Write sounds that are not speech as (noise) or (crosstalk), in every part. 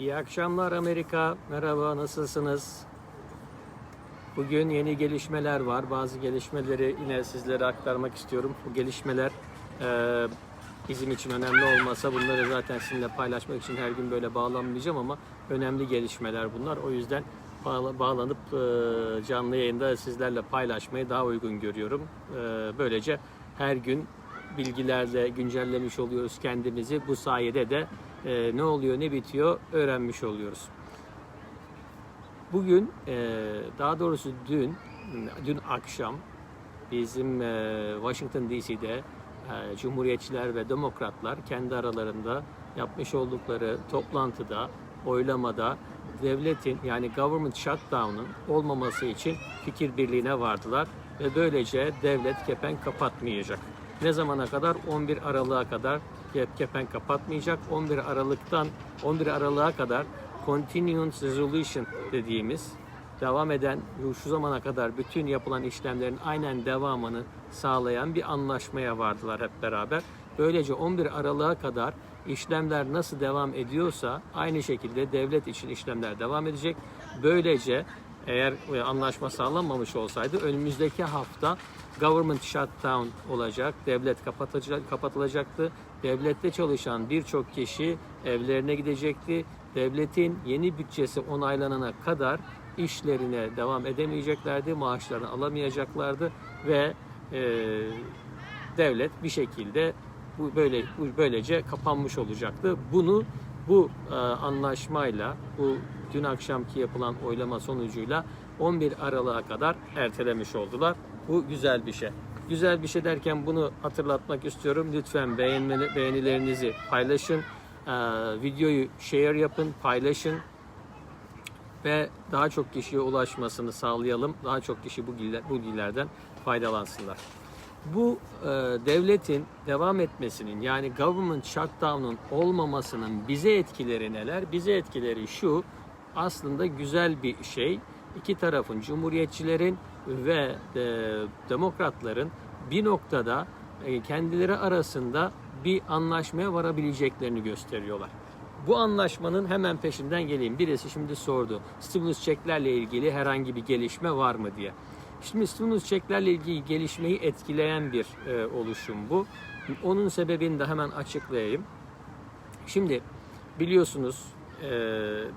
İyi akşamlar Amerika. Merhaba, nasılsınız? Bugün yeni gelişmeler var. Bazı gelişmeleri yine sizlere aktarmak istiyorum. Bu gelişmeler e, bizim için önemli olmasa bunları zaten sizinle paylaşmak için her gün böyle bağlanmayacağım ama önemli gelişmeler bunlar. O yüzden bağla- bağlanıp e, canlı yayında sizlerle paylaşmayı daha uygun görüyorum. E, böylece her gün bilgilerle güncellemiş oluyoruz kendimizi. Bu sayede de e, ne oluyor ne bitiyor öğrenmiş oluyoruz. Bugün e, daha doğrusu dün dün akşam bizim e, Washington DC'de e, Cumhuriyetçiler ve Demokratlar kendi aralarında yapmış oldukları toplantıda oylamada devletin yani government shutdown'un olmaması için fikir birliğine vardılar ve böylece devlet kepen kapatmayacak. Ne zamana kadar? 11 Aralık'a kadar kep- kepen kapatmayacak. 11 Aralık'tan 11 Aralık'a kadar continuous resolution dediğimiz devam eden şu zamana kadar bütün yapılan işlemlerin aynen devamını sağlayan bir anlaşmaya vardılar hep beraber. Böylece 11 Aralık'a kadar işlemler nasıl devam ediyorsa aynı şekilde devlet için işlemler devam edecek. Böylece eğer e, anlaşma sağlanmamış olsaydı önümüzdeki hafta government shutdown olacak, devlet kapatacak, kapatılacaktı. Devlette çalışan birçok kişi evlerine gidecekti. Devletin yeni bütçesi onaylanana kadar işlerine devam edemeyeceklerdi, maaşlarını alamayacaklardı ve e, devlet bir şekilde bu böyle bu böylece kapanmış olacaktı. Bunu bu e, anlaşmayla, bu dün akşamki yapılan oylama sonucuyla 11 Aralık'a kadar ertelemiş oldular. Bu güzel bir şey. Güzel bir şey derken bunu hatırlatmak istiyorum. Lütfen beğenmeni, beğenilerinizi paylaşın. E, videoyu share yapın, paylaşın ve daha çok kişiye ulaşmasını sağlayalım. Daha çok kişi bu bilgilerden faydalansınlar. Bu e, devletin devam etmesinin yani government shutdown'un olmamasının bize etkileri neler? Bize etkileri şu aslında güzel bir şey. İki tarafın cumhuriyetçilerin ve e, demokratların bir noktada e, kendileri arasında bir anlaşmaya varabileceklerini gösteriyorlar. Bu anlaşmanın hemen peşinden geleyim. Birisi şimdi sordu. Stimulus çeklerle ilgili herhangi bir gelişme var mı diye. Şimdi stimulus çeklerle ilgili gelişmeyi etkileyen bir e, oluşum bu. Onun sebebini de hemen açıklayayım. Şimdi biliyorsunuz e,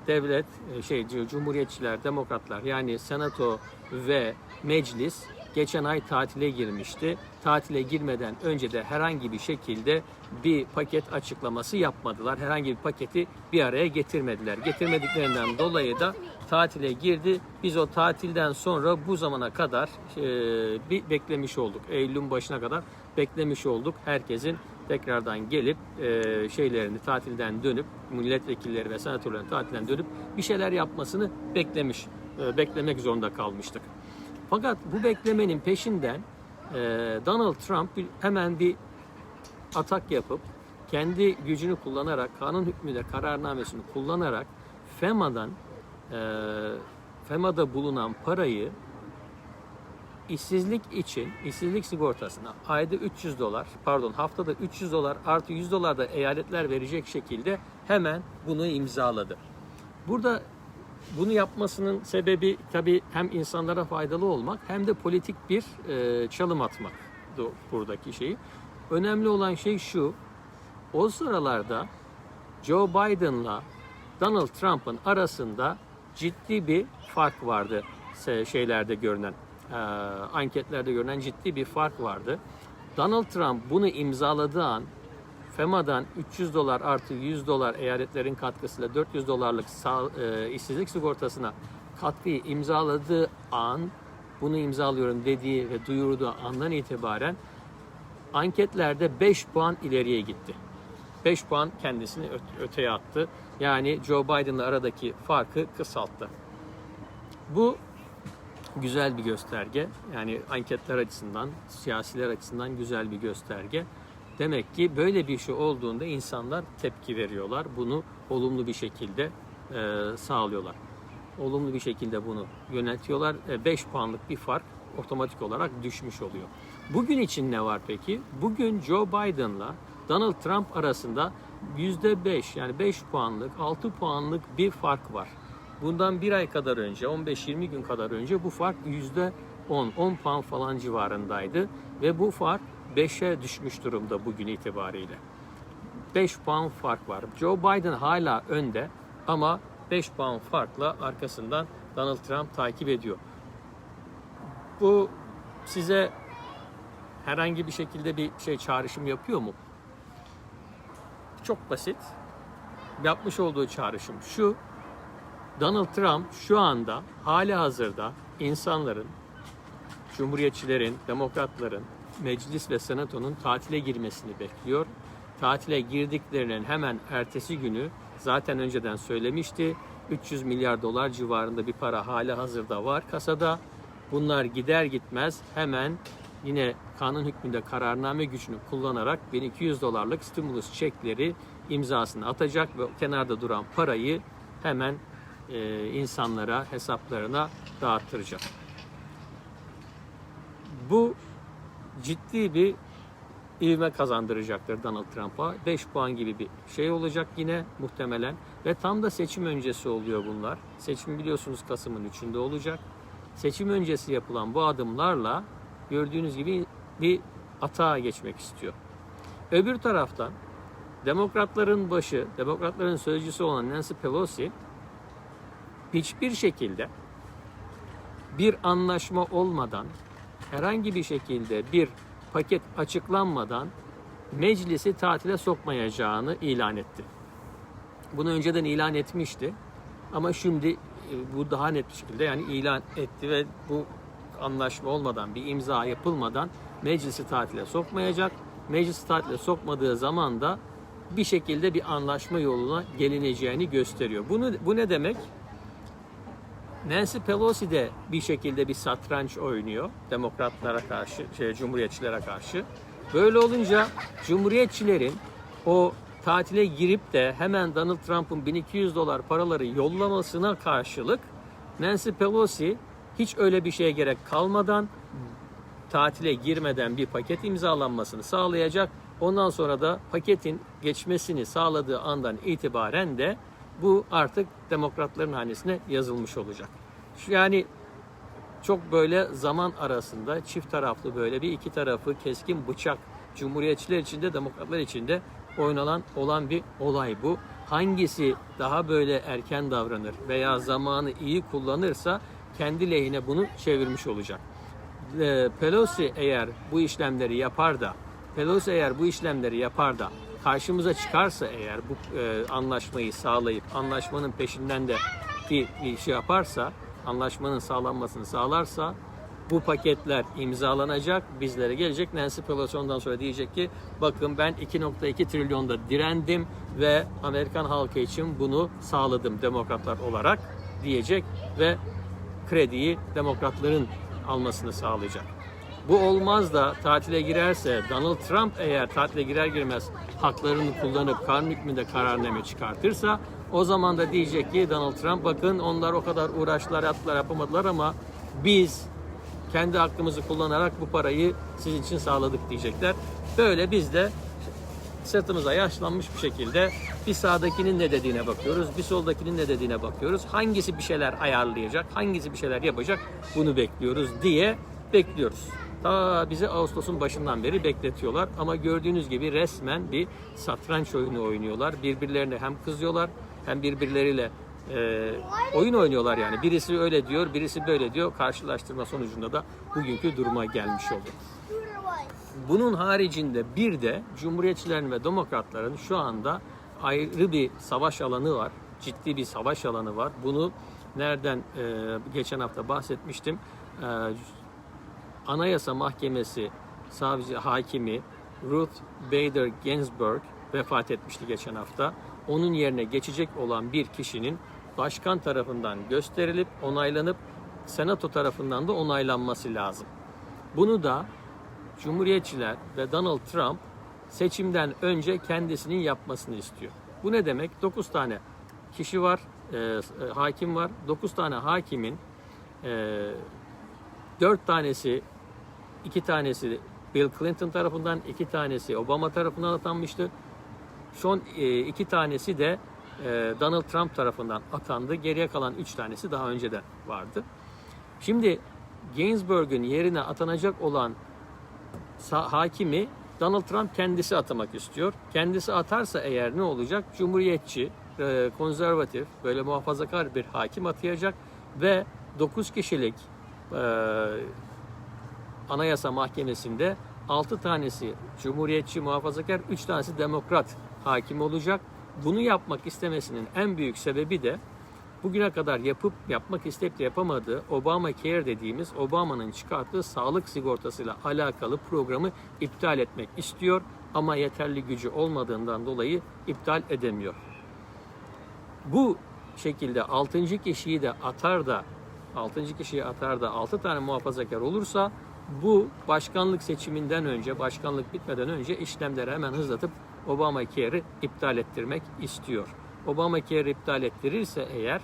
devlet, e, şey cumhuriyetçiler, demokratlar yani senato ve meclis geçen ay tatile girmişti. Tatile girmeden önce de herhangi bir şekilde bir paket açıklaması yapmadılar. Herhangi bir paketi bir araya getirmediler. Getirmediklerinden dolayı da tatile girdi. Biz o tatilden sonra bu zamana kadar e, bir beklemiş olduk. Eylül'ün başına kadar beklemiş olduk. Herkesin tekrardan gelip e, şeylerini tatilden dönüp milletvekilleri ve senatörlerin tatilden dönüp bir şeyler yapmasını beklemiş, e, beklemek zorunda kalmıştık. Fakat bu beklemenin peşinden e, Donald Trump bir- hemen bir atak yapıp kendi gücünü kullanarak kanun hükmünde kararnamesini kullanarak FEMA'dan e, FEMA'da bulunan parayı işsizlik için işsizlik sigortasına ayda 300 dolar pardon haftada 300 dolar artı 100 dolar da eyaletler verecek şekilde hemen bunu imzaladı. Burada bunu yapmasının sebebi tabii hem insanlara faydalı olmak hem de politik bir e, çalım atmak bu- buradaki şeyi. Önemli olan şey şu. O sıralarda Joe Biden'la Donald Trump'ın arasında ciddi bir fark vardı şeylerde görünen, e, anketlerde görünen ciddi bir fark vardı. Donald Trump bunu imzaladığı an FEMA'dan 300 dolar artı 100 dolar eyaletlerin katkısıyla 400 dolarlık sağ, e, işsizlik sigortasına katkıyı imzaladığı an bunu imzalıyorum dediği ve duyurduğu andan itibaren anketlerde 5 puan ileriye gitti. 5 puan kendisini öteye attı. Yani Joe Biden'la aradaki farkı kısalttı. Bu güzel bir gösterge. Yani anketler açısından, siyasiler açısından güzel bir gösterge. Demek ki böyle bir şey olduğunda insanlar tepki veriyorlar. Bunu olumlu bir şekilde e, sağlıyorlar. Olumlu bir şekilde bunu yönetiyorlar. 5 puanlık bir fark otomatik olarak düşmüş oluyor. Bugün için ne var peki? Bugün Joe Biden'la Donald Trump arasında yüzde 5 yani 5 puanlık 6 puanlık bir fark var. Bundan bir ay kadar önce 15-20 gün kadar önce bu fark yüzde 10 10 puan falan civarındaydı ve bu fark 5'e düşmüş durumda bugün itibariyle. 5 puan fark var. Joe Biden hala önde ama 5 puan farkla arkasından Donald Trump takip ediyor. Bu size herhangi bir şekilde bir şey çağrışım yapıyor mu? Çok basit. Yapmış olduğu çağrışım şu. Donald Trump şu anda hali hazırda insanların, cumhuriyetçilerin, demokratların, meclis ve senatonun tatile girmesini bekliyor. Tatile girdiklerinin hemen ertesi günü zaten önceden söylemişti. 300 milyar dolar civarında bir para hali hazırda var kasada. Bunlar gider gitmez hemen yine kanun hükmünde kararname gücünü kullanarak 1200 dolarlık stimulus çekleri imzasını atacak ve kenarda duran parayı hemen e, insanlara hesaplarına dağıttıracak. Bu ciddi bir ivme kazandıracaktır Donald Trump'a. 5 puan gibi bir şey olacak yine muhtemelen. Ve tam da seçim öncesi oluyor bunlar. Seçim biliyorsunuz Kasım'ın 3'ünde olacak. Seçim öncesi yapılan bu adımlarla gördüğünüz gibi bir atağa geçmek istiyor. Öbür taraftan demokratların başı, demokratların sözcüsü olan Nancy Pelosi hiçbir şekilde bir anlaşma olmadan herhangi bir şekilde bir paket açıklanmadan meclisi tatile sokmayacağını ilan etti. Bunu önceden ilan etmişti. Ama şimdi e, bu daha net bir şekilde yani ilan etti ve bu anlaşma olmadan bir imza yapılmadan meclisi tatile sokmayacak. Meclisi tatile sokmadığı zaman da bir şekilde bir anlaşma yoluna gelineceğini gösteriyor. Bunu bu ne demek? Nancy Pelosi de bir şekilde bir satranç oynuyor demokratlara karşı, şey, cumhuriyetçilere karşı. Böyle olunca cumhuriyetçilerin o tatile girip de hemen Donald Trump'ın 1200 dolar paraları yollamasına karşılık Nancy Pelosi hiç öyle bir şeye gerek kalmadan tatile girmeden bir paket imzalanmasını sağlayacak. Ondan sonra da paketin geçmesini sağladığı andan itibaren de bu artık demokratların hanesine yazılmış olacak. Yani çok böyle zaman arasında çift taraflı böyle bir iki tarafı keskin bıçak Cumhuriyetçiler içinde demokratlar içinde oynanan olan bir olay bu. Hangisi daha böyle erken davranır veya zamanı iyi kullanırsa kendi lehine bunu çevirmiş olacak. Ee, Pelosi eğer bu işlemleri yapar da Pelosi eğer bu işlemleri yapar da karşımıza çıkarsa eğer bu e, anlaşmayı sağlayıp anlaşmanın peşinden de bir, bir şey yaparsa anlaşmanın sağlanmasını sağlarsa bu paketler imzalanacak, bizlere gelecek. Nancy Pelosi ondan sonra diyecek ki bakın ben 2.2 trilyonda direndim ve Amerikan halkı için bunu sağladım demokratlar olarak diyecek ve krediyi demokratların almasını sağlayacak. Bu olmaz da tatile girerse Donald Trump eğer tatile girer girmez haklarını kullanıp kanun hükmünde kararname çıkartırsa o zaman da diyecek ki Donald Trump bakın onlar o kadar uğraştılar yaptılar yapamadılar ama biz kendi hakkımızı kullanarak bu parayı sizin için sağladık diyecekler. Böyle biz de sırtımıza yaşlanmış bir şekilde bir sağdakinin ne dediğine bakıyoruz, bir soldakinin ne dediğine bakıyoruz. Hangisi bir şeyler ayarlayacak, hangisi bir şeyler yapacak bunu bekliyoruz diye bekliyoruz. Ta bizi Ağustos'un başından beri bekletiyorlar ama gördüğünüz gibi resmen bir satranç oyunu oynuyorlar. Birbirlerine hem kızıyorlar hem birbirleriyle e, oyun oynuyorlar yani. Birisi öyle diyor, birisi böyle diyor. Karşılaştırma sonucunda da bugünkü duruma gelmiş oldu. Bunun haricinde bir de Cumhuriyetçilerin ve Demokratların şu anda ayrı bir savaş alanı var. Ciddi bir savaş alanı var. Bunu nereden e, geçen hafta bahsetmiştim. E, Anayasa Mahkemesi savcı hakimi Ruth Bader Ginsburg vefat etmişti geçen hafta. Onun yerine geçecek olan bir kişinin başkan tarafından gösterilip onaylanıp senato tarafından da onaylanması lazım. Bunu da Cumhuriyetçiler ve Donald Trump seçimden önce kendisinin yapmasını istiyor. Bu ne demek? 9 tane kişi var, e, e, hakim var. 9 tane hakimin e, 4 tanesi, 2 tanesi Bill Clinton tarafından, 2 tanesi Obama tarafından atanmıştı. Son e, iki tanesi de e, Donald Trump tarafından atandı. Geriye kalan üç tanesi daha önce de vardı. Şimdi Ginsburg'un yerine atanacak olan hakimi Donald Trump kendisi atamak istiyor. Kendisi atarsa eğer ne olacak? Cumhuriyetçi, e, konservatif, böyle muhafazakar bir hakim atayacak ve 9 kişilik Anayasa Mahkemesi'nde 6 tanesi Cumhuriyetçi, muhafazakar, 3 tanesi Demokrat hakim olacak. Bunu yapmak istemesinin en büyük sebebi de bugüne kadar yapıp yapmak isteyip de yapamadığı Obamacare dediğimiz Obama'nın çıkarttığı sağlık sigortasıyla alakalı programı iptal etmek istiyor ama yeterli gücü olmadığından dolayı iptal edemiyor. Bu şekilde 6. kişiyi de atar da 6. kişiyi atar da 6 tane muhafazakar olursa bu başkanlık seçiminden önce, başkanlık bitmeden önce işlemleri hemen hızlatıp Obamacare'i iptal ettirmek istiyor. Obamacare'i iptal ettirirse eğer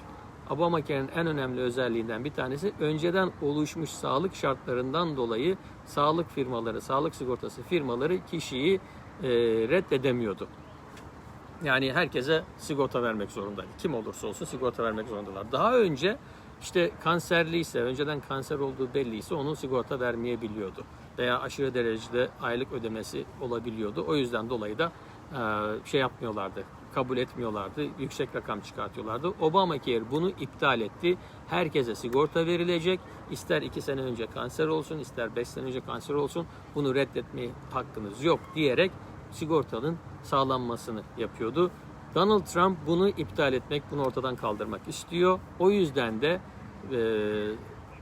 Obamacare'in en önemli özelliğinden bir tanesi önceden oluşmuş sağlık şartlarından dolayı sağlık firmaları, sağlık sigortası firmaları kişiyi e, reddedemiyordu. Yani herkese sigorta vermek zorundaydı. Kim olursa olsun sigorta vermek zorundalar. Daha önce işte kanserliyse, önceden kanser olduğu belliyse onun sigorta vermeyebiliyordu. Veya aşırı derecede aylık ödemesi olabiliyordu. O yüzden dolayı da şey yapmıyorlardı, kabul etmiyorlardı, yüksek rakam çıkartıyorlardı. Obamacare bunu iptal etti. Herkese sigorta verilecek. İster 2 sene önce kanser olsun, ister 5 sene önce kanser olsun bunu reddetmeye hakkınız yok diyerek sigortanın sağlanmasını yapıyordu. Donald Trump bunu iptal etmek, bunu ortadan kaldırmak istiyor. O yüzden de e,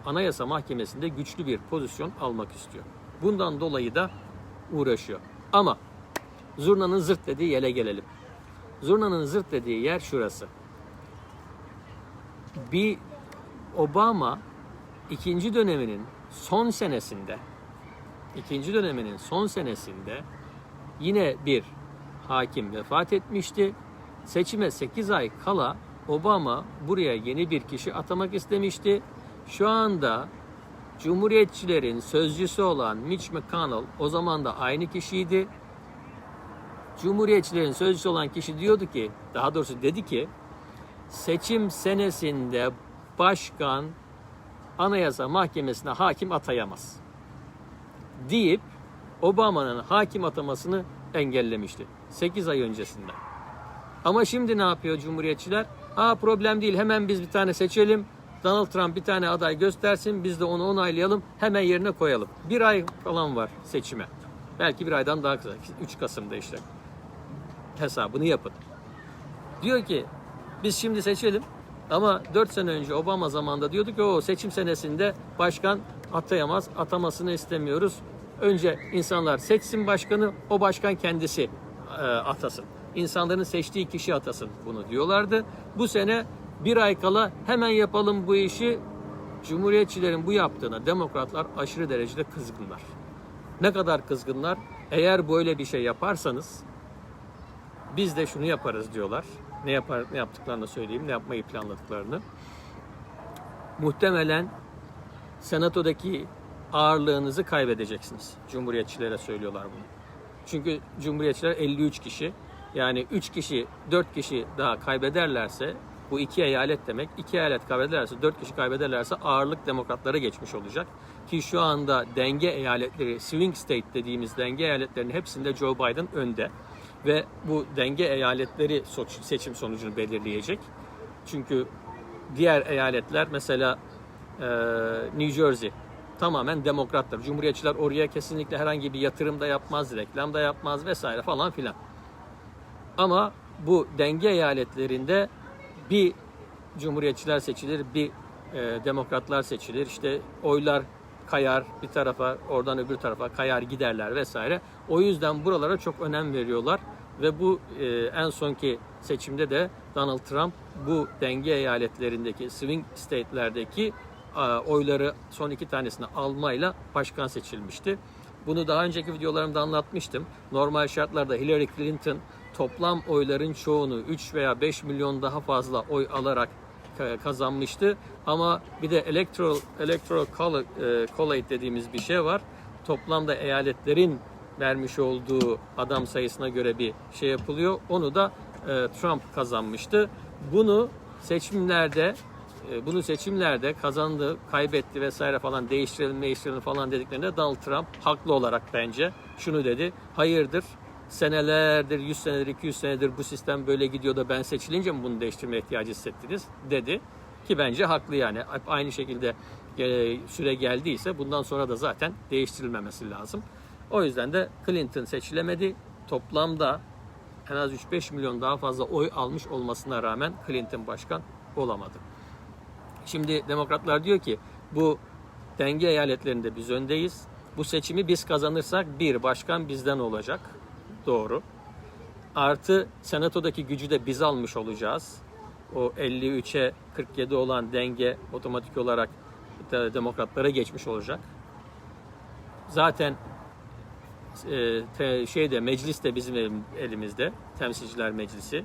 Anayasa Mahkemesi'nde güçlü bir pozisyon almak istiyor. Bundan dolayı da uğraşıyor. Ama zurnanın zırt dediği yere gelelim. Zurnanın zırt dediği yer şurası. Bir Obama ikinci döneminin son senesinde ikinci döneminin son senesinde yine bir hakim vefat etmişti. Seçime 8 ay kala Obama buraya yeni bir kişi atamak istemişti. Şu anda Cumhuriyetçilerin sözcüsü olan Mitch McConnell o zaman da aynı kişiydi. Cumhuriyetçilerin sözcüsü olan kişi diyordu ki, daha doğrusu dedi ki, seçim senesinde başkan Anayasa Mahkemesi'ne hakim atayamaz. Deyip Obama'nın hakim atamasını engellemişti 8 ay öncesinde. Ama şimdi ne yapıyor Cumhuriyetçiler? Aa problem değil hemen biz bir tane seçelim. Donald Trump bir tane aday göstersin biz de onu onaylayalım hemen yerine koyalım. Bir ay falan var seçime. Belki bir aydan daha kısa. 3 Kasım'da işte. Hesabını yapın. Diyor ki biz şimdi seçelim ama 4 sene önce Obama zamanında diyordu ki o seçim senesinde başkan atayamaz, atamasını istemiyoruz. Önce insanlar seçsin başkanı, o başkan kendisi e, atasın. İnsanların seçtiği kişi atasın bunu diyorlardı. Bu sene bir ay kala hemen yapalım bu işi. Cumhuriyetçilerin bu yaptığına demokratlar aşırı derecede kızgınlar. Ne kadar kızgınlar? Eğer böyle bir şey yaparsanız biz de şunu yaparız diyorlar. Ne yapar ne yaptıklarını söyleyeyim, ne yapmayı planladıklarını. Muhtemelen senatodaki ağırlığınızı kaybedeceksiniz. Cumhuriyetçilere söylüyorlar bunu. Çünkü Cumhuriyetçiler 53 kişi. Yani 3 kişi, 4 kişi daha kaybederlerse bu iki eyalet demek. İki eyalet kaybederlerse, 4 kişi kaybederlerse ağırlık demokratlara geçmiş olacak. Ki şu anda denge eyaletleri, swing state dediğimiz denge eyaletlerinin hepsinde Joe Biden önde. Ve bu denge eyaletleri seçim sonucunu belirleyecek. Çünkü diğer eyaletler mesela New Jersey tamamen demokrattır. Cumhuriyetçiler oraya kesinlikle herhangi bir yatırım da yapmaz, reklam da yapmaz vesaire falan filan. Ama bu denge eyaletlerinde bir cumhuriyetçiler seçilir, bir e, demokratlar seçilir. İşte oylar kayar bir tarafa, oradan öbür tarafa kayar giderler vesaire. O yüzden buralara çok önem veriyorlar ve bu e, en sonki seçimde de Donald Trump bu denge eyaletlerindeki swing state'lerdeki oyları son iki tanesini almayla başkan seçilmişti. Bunu daha önceki videolarımda anlatmıştım. Normal şartlarda Hillary Clinton toplam oyların çoğunu 3 veya 5 milyon daha fazla oy alarak kazanmıştı. Ama bir de electoral, electoral college dediğimiz bir şey var. Toplamda eyaletlerin vermiş olduğu adam sayısına göre bir şey yapılıyor. Onu da e, Trump kazanmıştı. Bunu seçimlerde e, bunu seçimlerde kazandı, kaybetti vesaire falan değiştirelim, değiştirelim falan dediklerinde Donald Trump haklı olarak bence şunu dedi. Hayırdır senelerdir, 100 senedir, 200 senedir bu sistem böyle gidiyor da ben seçilince mi bunu değiştirme ihtiyacı hissettiniz dedi. Ki bence haklı yani. Aynı şekilde e, süre geldiyse bundan sonra da zaten değiştirilmemesi lazım. O yüzden de Clinton seçilemedi. Toplamda en az 3-5 milyon daha fazla oy almış olmasına rağmen Clinton başkan olamadı. Şimdi demokratlar diyor ki bu denge eyaletlerinde biz öndeyiz. Bu seçimi biz kazanırsak bir başkan bizden olacak. Doğru. Artı senatodaki gücü de biz almış olacağız. O 53'e 47 olan denge otomatik olarak de- demokratlara geçmiş olacak. Zaten e, şeyde meclis de bizim elim- elimizde. Temsilciler Meclisi.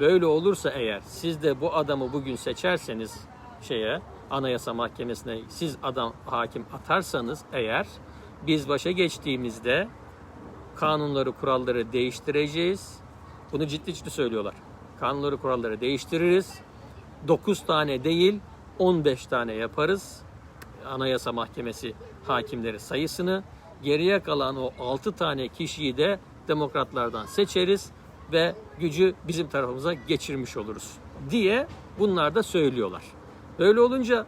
Böyle olursa eğer siz de bu adamı bugün seçerseniz şeye Anayasa Mahkemesi'ne siz adam hakim atarsanız eğer biz başa geçtiğimizde kanunları kuralları değiştireceğiz. Bunu ciddi ciddi söylüyorlar. Kanunları kuralları değiştiririz. 9 tane değil 15 tane yaparız. Anayasa Mahkemesi hakimleri sayısını. Geriye kalan o 6 tane kişiyi de demokratlardan seçeriz ve gücü bizim tarafımıza geçirmiş oluruz diye bunlar da söylüyorlar. Böyle olunca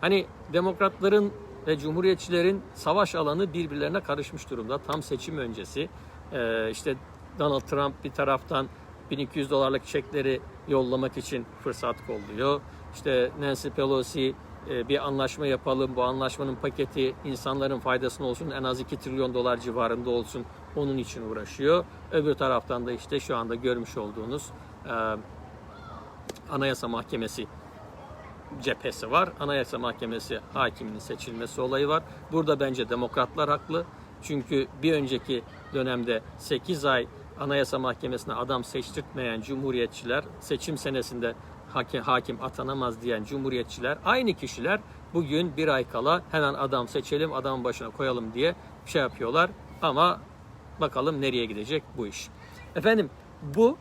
hani demokratların ve cumhuriyetçilerin savaş alanı birbirlerine karışmış durumda. Tam seçim öncesi Ee, işte Donald Trump bir taraftan 1200 dolarlık çekleri yollamak için fırsat kolluyor. İşte Nancy Pelosi e, bir anlaşma yapalım. Bu anlaşmanın paketi insanların faydasına olsun. En az 2 trilyon dolar civarında olsun. Onun için uğraşıyor. Öbür taraftan da işte şu anda görmüş olduğunuz e, Anayasa Mahkemesi cephesi var. Anayasa Mahkemesi hakiminin seçilmesi olayı var. Burada bence demokratlar haklı. Çünkü bir önceki dönemde 8 ay Anayasa Mahkemesi'ne adam seçtirtmeyen cumhuriyetçiler, seçim senesinde hakim, hakim atanamaz diyen cumhuriyetçiler, aynı kişiler bugün bir ay kala hemen adam seçelim, adam başına koyalım diye şey yapıyorlar. Ama bakalım nereye gidecek bu iş. Efendim bu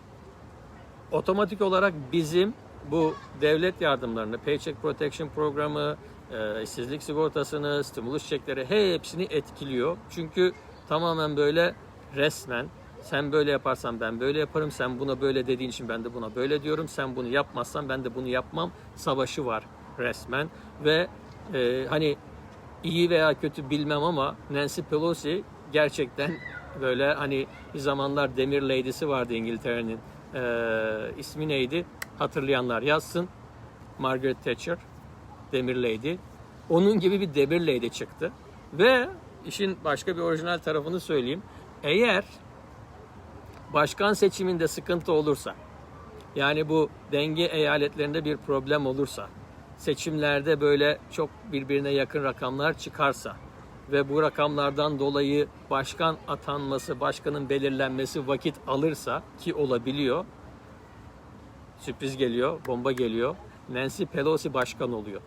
otomatik olarak bizim bu devlet yardımlarını, Paycheck Protection Programı, e, işsizlik sigortasını, stimulus çekleri hepsini etkiliyor. Çünkü tamamen böyle resmen sen böyle yaparsan ben böyle yaparım, sen buna böyle dediğin için ben de buna böyle diyorum, sen bunu yapmazsan ben de bunu yapmam savaşı var resmen. Ve e, hani iyi veya kötü bilmem ama Nancy Pelosi gerçekten (laughs) böyle hani bir zamanlar Demir Lady'si vardı İngiltere'nin. Ee, ismi neydi? Hatırlayanlar yazsın. Margaret Thatcher. Demir Lady. Onun gibi bir Demir Lady çıktı. Ve işin başka bir orijinal tarafını söyleyeyim. Eğer başkan seçiminde sıkıntı olursa, yani bu denge eyaletlerinde bir problem olursa, seçimlerde böyle çok birbirine yakın rakamlar çıkarsa ve bu rakamlardan dolayı başkan atanması, başkanın belirlenmesi vakit alırsa ki olabiliyor. Sürpriz geliyor, bomba geliyor. Nancy Pelosi başkan oluyor.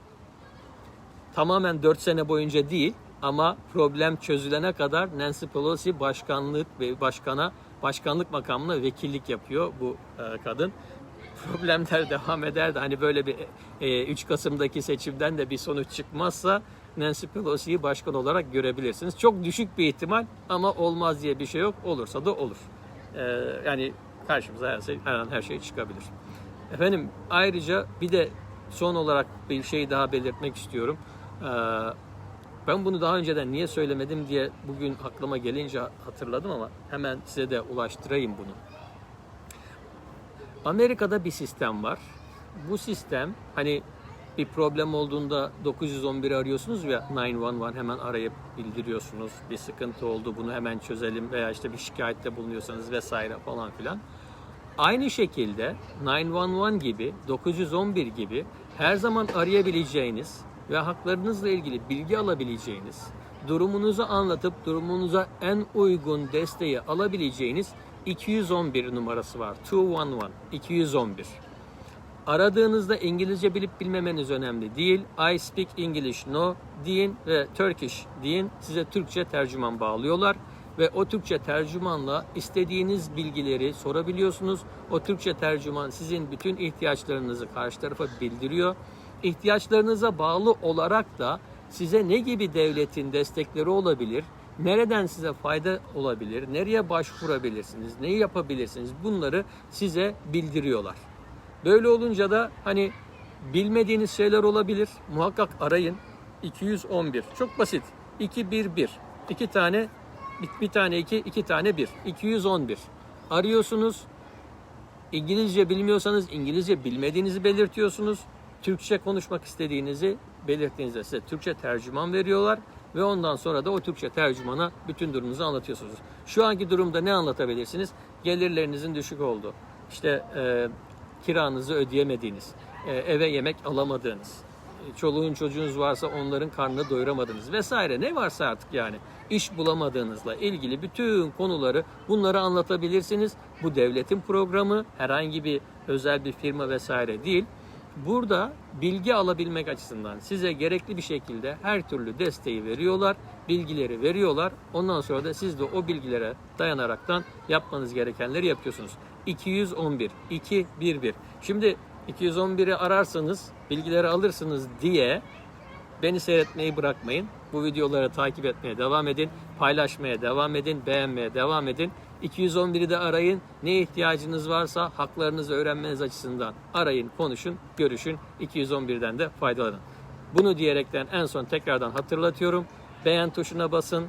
Tamamen 4 sene boyunca değil ama problem çözülene kadar Nancy Pelosi başkanlık ve başkana başkanlık makamına vekillik yapıyor bu e, kadın. Problemler (laughs) devam eder de hani böyle bir e, 3 Kasım'daki seçimden de bir sonuç çıkmazsa Nancy Pelosi'yi başkan olarak görebilirsiniz. Çok düşük bir ihtimal ama olmaz diye bir şey yok. Olursa da olur. E, yani karşımıza her, şey, her an her şey çıkabilir. Efendim ayrıca bir de son olarak bir şey daha belirtmek istiyorum. E, ben bunu daha önceden niye söylemedim diye bugün aklıma gelince hatırladım ama hemen size de ulaştırayım bunu. Amerika'da bir sistem var. Bu sistem hani bir problem olduğunda 911'i arıyorsunuz ya 911 hemen arayıp bildiriyorsunuz. Bir sıkıntı oldu bunu hemen çözelim veya işte bir şikayette bulunuyorsanız vesaire falan filan. Aynı şekilde 911 gibi 911 gibi her zaman arayabileceğiniz ve haklarınızla ilgili bilgi alabileceğiniz, durumunuzu anlatıp durumunuza en uygun desteği alabileceğiniz 211 numarası var. 211, 211. Aradığınızda İngilizce bilip bilmemeniz önemli değil. I speak English no deyin ve Turkish deyin. Size Türkçe tercüman bağlıyorlar. Ve o Türkçe tercümanla istediğiniz bilgileri sorabiliyorsunuz. O Türkçe tercüman sizin bütün ihtiyaçlarınızı karşı tarafa bildiriyor. İhtiyaçlarınıza bağlı olarak da size ne gibi devletin destekleri olabilir, nereden size fayda olabilir, nereye başvurabilirsiniz, neyi yapabilirsiniz bunları size bildiriyorlar. Böyle olunca da hani bilmediğiniz şeyler olabilir. Muhakkak arayın. 211. Çok basit. 211. İki tane bir, bir tane 2, iki tane 1. 211. Arıyorsunuz. İngilizce bilmiyorsanız İngilizce bilmediğinizi belirtiyorsunuz. Türkçe konuşmak istediğinizi belirttiğinizde size Türkçe tercüman veriyorlar ve ondan sonra da o Türkçe tercümana bütün durumunuzu anlatıyorsunuz. Şu anki durumda ne anlatabilirsiniz? Gelirlerinizin düşük olduğu, işte e, kiranızı ödeyemediğiniz, e, eve yemek alamadığınız, çoluğun çocuğunuz varsa onların karnını doyuramadığınız vesaire ne varsa artık yani iş bulamadığınızla ilgili bütün konuları bunları anlatabilirsiniz. Bu devletin programı herhangi bir özel bir firma vesaire değil. Burada bilgi alabilmek açısından size gerekli bir şekilde her türlü desteği veriyorlar, bilgileri veriyorlar. Ondan sonra da siz de o bilgilere dayanaraktan yapmanız gerekenleri yapıyorsunuz. 211 211. Şimdi 211'i ararsanız, bilgileri alırsınız diye beni seyretmeyi bırakmayın. Bu videoları takip etmeye devam edin, paylaşmaya devam edin, beğenmeye devam edin. 211'i de arayın. Ne ihtiyacınız varsa haklarınızı öğrenmeniz açısından arayın, konuşun, görüşün. 211'den de faydalanın. Bunu diyerekten en son tekrardan hatırlatıyorum. Beğen tuşuna basın,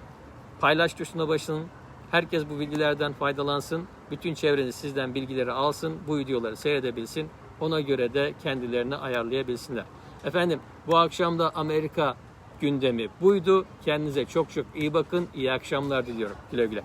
paylaş tuşuna basın. Herkes bu bilgilerden faydalansın. Bütün çevreniz sizden bilgileri alsın, bu videoları seyredebilsin. Ona göre de kendilerini ayarlayabilsinler. Efendim bu akşam da Amerika gündemi buydu. Kendinize çok çok iyi bakın. İyi akşamlar diliyorum. Güle güle.